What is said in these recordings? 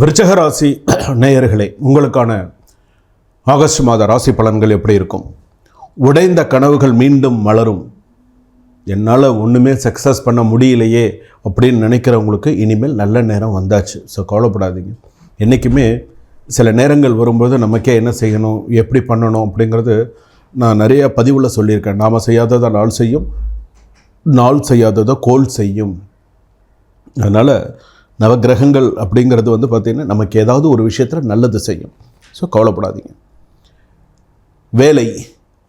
விருச்சகராசி நேயர்களே உங்களுக்கான ஆகஸ்ட் மாத ராசி பலன்கள் எப்படி இருக்கும்? உடைந்த கனவுகள் மீண்டும் மலரும். என்னால் ஒன்றுமே சக்ஸஸ் பண்ண முடியலையே அப்படின்னு நினைக்கிறவங்களுக்கு இனிமேல் நல்ல நேரம் வந்தாச்சு. ஸோ கவலைப்படாதீங்க. என்றைக்குமே சில நேரங்கள் வரும்போது நமக்கே என்ன செய்யணும் எப்படி பண்ணணும் அப்படிங்கிறது நான் நிறைய பதிவில் சொல்லியிருக்கேன். நாம் செய்யாததை நாள் செய்யும் நாள் செய்யாததை கோல் செய்யும். அதனால் நவக்கிரகங்கள் அப்படிங்கிறது வந்து பார்த்திங்கன்னா நமக்கு ஏதாவது ஒரு விஷயத்தில் நல்லது செய்யும். ஸோ கவலைப்படாதீங்க. வேலை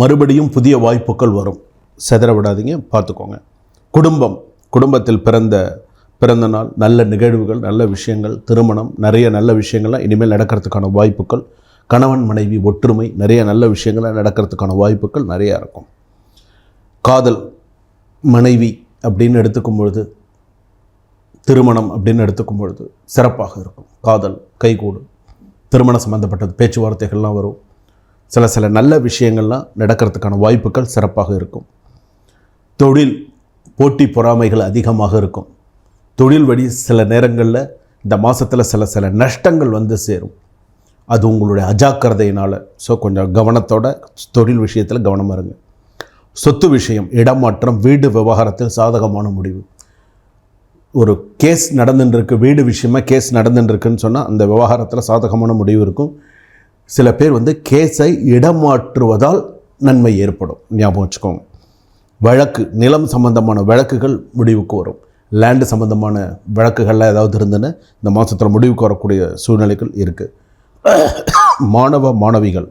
மறுபடியும் புதிய வாய்ப்புகள் வரும். செதற விடாதீங்க பார்த்துக்கோங்க. குடும்பம் குடும்பத்தில் பிறந்த பிறந்த நாள் நல்ல நிகழ்வுகள் நல்ல விஷயங்கள் திருமணம் நிறைய நல்ல விஷயங்கள்லாம் இனிமேல் நடக்கிறதுக்கான வாய்ப்புகள். கணவன் மனைவி ஒற்றுமை நிறைய நல்ல விஷயங்கள்லாம் நடக்கிறதுக்கான வாய்ப்புகள் நிறையா இருக்கும். காதல் மனைவி அப்படின்னு எடுத்துக்கும் பொழுது திருமணம் அப்படின்னு எடுத்துக்கும் பொழுது சிறப்பாக இருக்கும். காதல் கைகூடும் திருமணம் சம்மந்தப்பட்டது பேச்சுவார்த்தைகள்லாம் வரும். சில சில நல்ல விஷயங்கள்லாம் நடக்கிறதுக்கான வாய்ப்புகள் சிறப்பாக இருக்கும். தொழில் போட்டி பொறாமைகள் அதிகமாக இருக்கும். தொழில் வழி சில நேரங்களில் இந்த மாதத்தில் சில சில நஷ்டங்கள் வந்து சேரும். அது உங்களுடைய அஜாக்கிரதையினால். ஸோ கொஞ்சம் கவனத்தோட தொழில் விஷயத்தில் கவனமாக இருங்க. சொத்து விஷயம் இடமாற்றம் வீடு விவகாரத்தில் சாதகமான முடிவு. ஒரு கேஸ் நடந்துட்டுருக்கு வீடு விஷயமா கேஸ் நடந்துட்டுருக்குன்னு சொன்னால் அந்த விவகாரத்தில் சாதகமான முடிவு இருக்கும். சில பேர் வந்து கேஸை இடமாற்றுவதால் நன்மை ஏற்படும். ஞாபகம் வச்சுக்கோங்க. வழக்கு நிலம் சம்பந்தமான வழக்குகள் முடிவுக்கு வரும். லேண்டு சம்பந்தமான வழக்குகள்லாம் ஏதாவது இருந்துன்னு இந்த மாதத்தில் முடிவுக்கு வரக்கூடிய சூழ்நிலைகள் இருக்குது மாணவ மாணவிகள்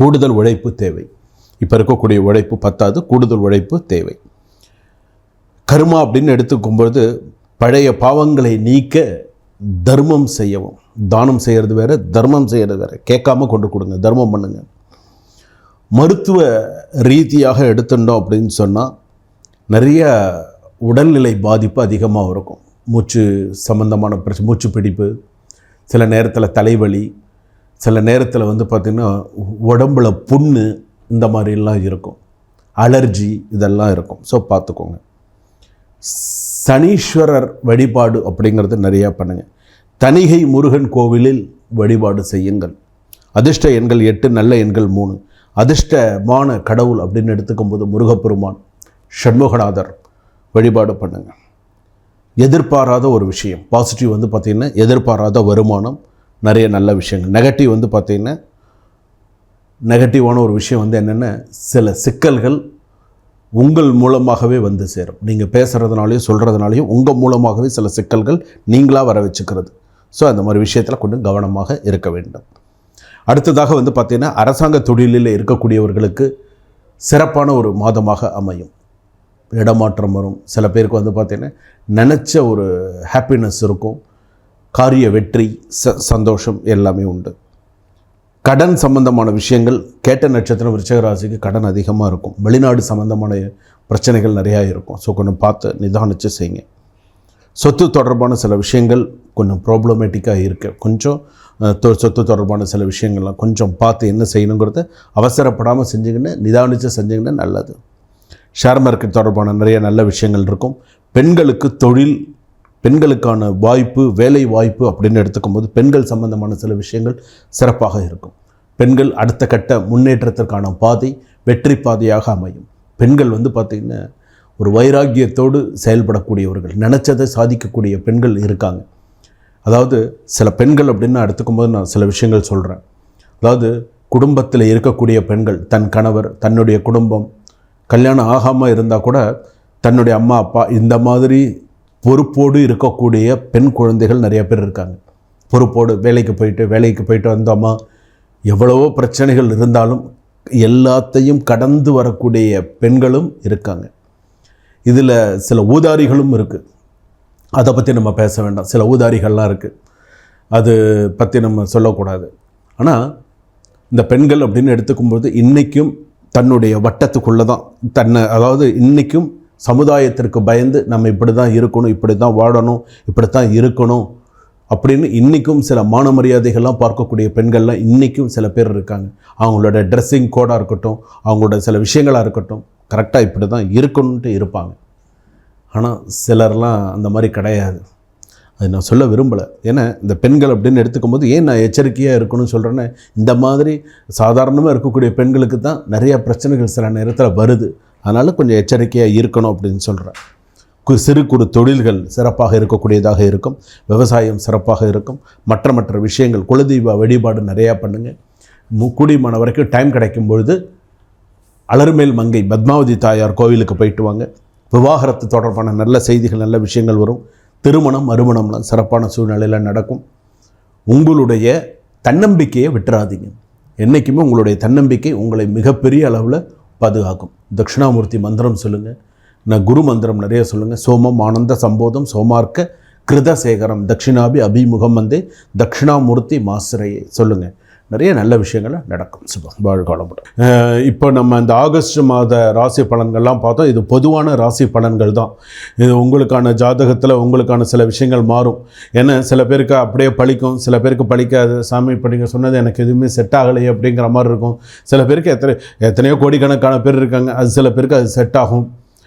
கூடுதல் உழைப்பு தேவை. இப்போ இருக்கக்கூடிய உழைப்பு பத்தாது கூடுதல் உழைப்பு தேவை. கர்மா அப்படின்னு எடுத்துக்கும்பொழுது பழைய பாவங்களை நீக்க தர்மம் செய்யவும். தானம் செய்கிறது வேறு தர்மம் செய்கிறது வேறு. கேட்காம கொண்டு கொடுங்க தர்மம் பண்ணுங்க. மருத்துவ ரீதியாக எடுத்துட்டோம் அப்படின்னு சொன்னால் நிறைய உடல்நிலை பாதிப்பு அதிகமாக இருக்கும். மூச்சு சம்பந்தமான பிரச்சனை மூச்சு பிடிப்பு சில நேரத்தில் தலைவலி சில நேரத்தில் வந்து பார்த்திங்கன்னா உடம்புல புண்ணு இந்த மாதிரிலாம் இருக்கும். அலர்ஜி இதெல்லாம் இருக்கும். ஸோ பார்த்துக்கோங்க. சனீஸ்வரர் வழிபாடு அப்படிங்கிறது நிறையா பண்ணுங்கள் தணிகை முருகன் கோவிலில் வழிபாடு செய்யுங்கள். அதிர்ஷ்ட எண்கள் எட்டு நல்ல எண்கள் மூணு. அதிர்ஷ்டமான கடவுள் அப்படின்னு எடுத்துக்கும்போது முருகப்பெருமான் ஷண்முகநாதர் வழிபாடு பண்ணுங்க. எதிர்பாராத ஒரு விஷயம். பாசிட்டிவ் வந்து பார்த்திங்கன்னா எதிர்பாராத வருமானம் நிறைய நல்ல விஷயங்கள். நெகட்டிவ் வந்து பார்த்திங்கன்னா நெகட்டிவான ஒரு விஷயம் வந்து என்னென்ன சில சிக்கல்கள் உங்கள் மூலமாகவே வந்து சேரும். நீங்கள் பேசுகிறதுனாலையும் சொல்கிறதுனாலையும் உங்கள் மூலமாகவே சில சிக்கல்கள் நீங்களாக வர வச்சுக்கிறது. ஸோ அந்த மாதிரி விஷயத்தில் கொஞ்சம் கவனமாக இருக்க வேண்டும். அடுத்ததாக வந்து பார்த்திங்கன்னா அரசாங்க தொழிலில் இருக்கக்கூடியவர்களுக்கு சிறப்பான ஒரு மாதமாக அமையும். இடமாற்றம் வரும். சில பேருக்கு வந்து பார்த்திங்கன்னா நினச்ச ஒரு ஹாப்பினஸ் இருக்கும். காரிய வெற்றி ச சந்தோஷம் எல்லாமே உண்டு. கடன் சம்பந்தமான விஷயங்கள் கேட்ட நட்சத்திரம் விருச்சகராசிக்கு கடன் அதிகமாக இருக்கும். வெளிநாடு சம்பந்தமான பிரச்சனைகள் நிறையா இருக்கும். ஸோ கொஞ்சம் பார்த்து நிதானித்து செய்யுங்க. சொத்து தொடர்பான சில விஷயங்கள் கொஞ்சம் ப்ராப்ளமேட்டிக்காக இருக்குது கொஞ்சம் சொத்து தொடர்பான சில விஷயங்கள்லாம் கொஞ்சம் பார்த்து என்ன செய்யணுங்கிறத அவசரப்படாமல் செஞ்சுக்கின்னு நிதானித்து செஞ்சிங்கன்னா நல்லது. ஷேர் மார்க்கெட் தொடர்பான நிறைய நல்ல விஷயங்கள் இருக்கும். பெண்களுக்கு தொழில் பெண்களுக்கான வாய்ப்பு வேலை வாய்ப்பு அப்படின்னு எடுத்துக்கும்போது பெண்கள் சம்பந்தமான சில விஷயங்கள் சிறப்பாக இருக்கும். பெண்கள் அடுத்த கட்ட முன்னேற்றத்திற்கான பாதை வெற்றி பாதையாக அமையும். பெண்கள் வந்து பார்த்திங்கன்னா ஒரு வைராக்கியத்தோடு செயல்படக்கூடியவர்கள் நினச்சதை சாதிக்கக்கூடிய பெண்கள் இருக்காங்க. அதாவது சில பெண்கள் அப்படின்னு எடுத்துக்கும் எடுத்துக்கும்போது நான் சில விஷயங்கள் சொல்கிறேன் அதாவது குடும்பத்தில் இருக்கக்கூடிய பெண்கள் தன் கணவர் தன்னுடைய குடும்பம் கல்யாணம் ஆகாமல் இருந்தால் கூட தன்னுடைய அம்மா அப்பா இந்த மாதிரி பொறுப்போடு இருக்கக்கூடிய பெண் குழந்தைகள் நிறைய பேர் இருக்காங்க. பொறுப்போடு வேலைக்கு போயிட்டு வேலைக்கு போயிட்டு வந்தோமா எவ்வளவோ பிரச்சனைகள் இருந்தாலும் எல்லாத்தையும் கடந்து வரக்கூடிய பெண்களும் இருக்காங்க. இதில் சில ஊதாரிகளும் இருக்குது அதை பற்றி நம்ம பேச வேண்டாம். சில ஊதாரிகள்லாம் இருக்குது அது பற்றி நம்ம சொல்லக்கூடாது. ஆனால் இந்த பெண்கள் அப்படின்னு எடுத்துக்கும்போது இன்றைக்கும் தன்னுடைய வட்டத்துக்குள்ளே தான் தன்னை அதாவது இன்றைக்கும் சமுதாயத்திற்கு பயந்து நம்ம இப்படி தான் இருக்கணும் இப்படி தான் வாழணும் இப்படி தான் இருக்கணும் அப்படின்னு இன்றைக்கும் சில மான மரியாதைகள்லாம் பார்க்கக்கூடிய பெண்கள்லாம் இன்றைக்கும் சில பேர் இருக்காங்க. அவங்களோட ட்ரெஸ்ஸிங் கோடாக இருக்கட்டும் அவங்களோட சில விஷயங்களாக இருக்கட்டும் கரெக்டாக இப்படி தான் இருக்கணுன்ட்டு இருப்பாங்க. ஆனால் சிலர்லாம் அந்த மாதிரி கிடையாது. அது நான் சொல்ல விரும்பலை. ஏன்னா இந்த பெண்கள் அப்படின்னு எடுத்துக்கும் போது ஏன் நான் எச்சரிக்கையாக இருக்கணும்னு சொல்கிறேன்னே இந்த மாதிரி சாதாரணமாக இருக்கக்கூடிய பெண்களுக்கு தான் நிறைய பிரச்சனைகள் சில நேரத்தில் வருது. அதனால் கொஞ்சம் எச்சரிக்கையாக இருக்கணும் அப்படின்னு சொல்கிறேன் கு சிறு குறு தொழில்கள் சிறப்பாக இருக்கக்கூடியதாக இருக்கும். விவசாயம் சிறப்பாக இருக்கும். மற்ற மற்ற விஷயங்கள் குலதெய்வ வழிபாடு நிறையா பண்ணுங்கள் மு கூடியமான வரைக்கும் டைம் கிடைக்கும் பொழுது அலர்மேல் மங்கை பத்மாவதி தாயார் கோவிலுக்கு போயிட்டு வாங்க. விவாகரத்து தொடர்பான நல்ல செய்திகள் நல்ல விஷயங்கள் வரும். திருமணம் மறுமணம்லாம் சிறப்பான சூழ்நிலையில் நடக்கும். உங்களுடைய தன்னம்பிக்கையை விட்டுறாதீங்க. என்றைக்குமே உங்களுடைய தன்னம்பிக்கை உங்களை மிகப்பெரிய அளவில் பாதுகாக்கும். தட்சிணாமூர்த்தி மந்திரம் சொல்லுங்கள் நான் குரு மந்திரம் நிறைய சொல்லுங்கள் சோமம் ஆனந்த சம்போதம் சோமார்க்க கிருதசேகரம் தட்சிணாபி அபிமுகம் வந்தே தட்சிணாமூர்த்தி மாசுரையை சொல்லுங்கள் நிறைய நல்ல விஷயங்கள் நடக்கும். சுபம் வாழ்காலப்படும் இப்போ நம்ம இந்த ஆகஸ்ட் மாத ராசி பலன்கள்லாம் பார்த்தோம். இது பொதுவான ராசி பலன்கள் தான். இது உங்களுக்கான ஜாதகத்தில் உங்களுக்கான சில விஷயங்கள் மாறும். ஏன்னா சில பேருக்கு அப்படியே பழிக்கும் சில பேருக்கு பழிக்காது. சாமி இப்போ நீங்கள் சொன்னது எனக்கு எதுவுமே செட் ஆகலையே அப்படிங்கிற மாதிரி இருக்கும். சில பேருக்கு எத்தனை எத்தனையோ கோடிக்கணக்கான பேர் இருக்காங்க. அது சில பேருக்கு அது செட் ஆகும்.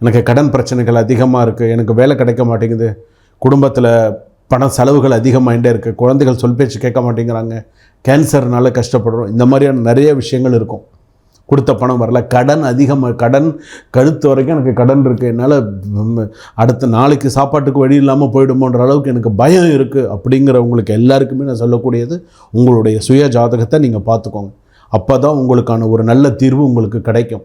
எனக்கு கடன் பிரச்சனைகள் அதிகமாக இருக்குது எனக்கு வேலை கிடைக்க மாட்டேங்குது குடும்பத்தில் பண செலவுகள் அதிகமாகிட்டே இருக்குது குழந்தைகள் சொல் பேச்சு கேட்க மாட்டேங்கிறாங்க கேன்சர்னால கஷ்டப்படுறோம் இந்த மாதிரியான நிறைய விஷயங்கள் இருக்கும். கொடுத்த பணம் வரல கடன் அதிகமாக கடன் கழுத்து வரைக்கும் எனக்கு கடன் இருக்குது என்னால் அடுத்த நாளைக்கு சாப்பாட்டுக்கு வழி இல்லாமல் போயிடுமோன்ற அளவுக்கு எனக்கு பயம் இருக்குது அப்படிங்கிறவங்களுக்கு எல்லாருக்குமே நான் சொல்லக்கூடியது உங்களுடைய சுய ஜாதகத்தை நீங்கள் பார்த்துக்கோங்க. அப்போ தான் உங்களுக்கான ஒரு நல்ல தீர்வு உங்களுக்கு கிடைக்கும்.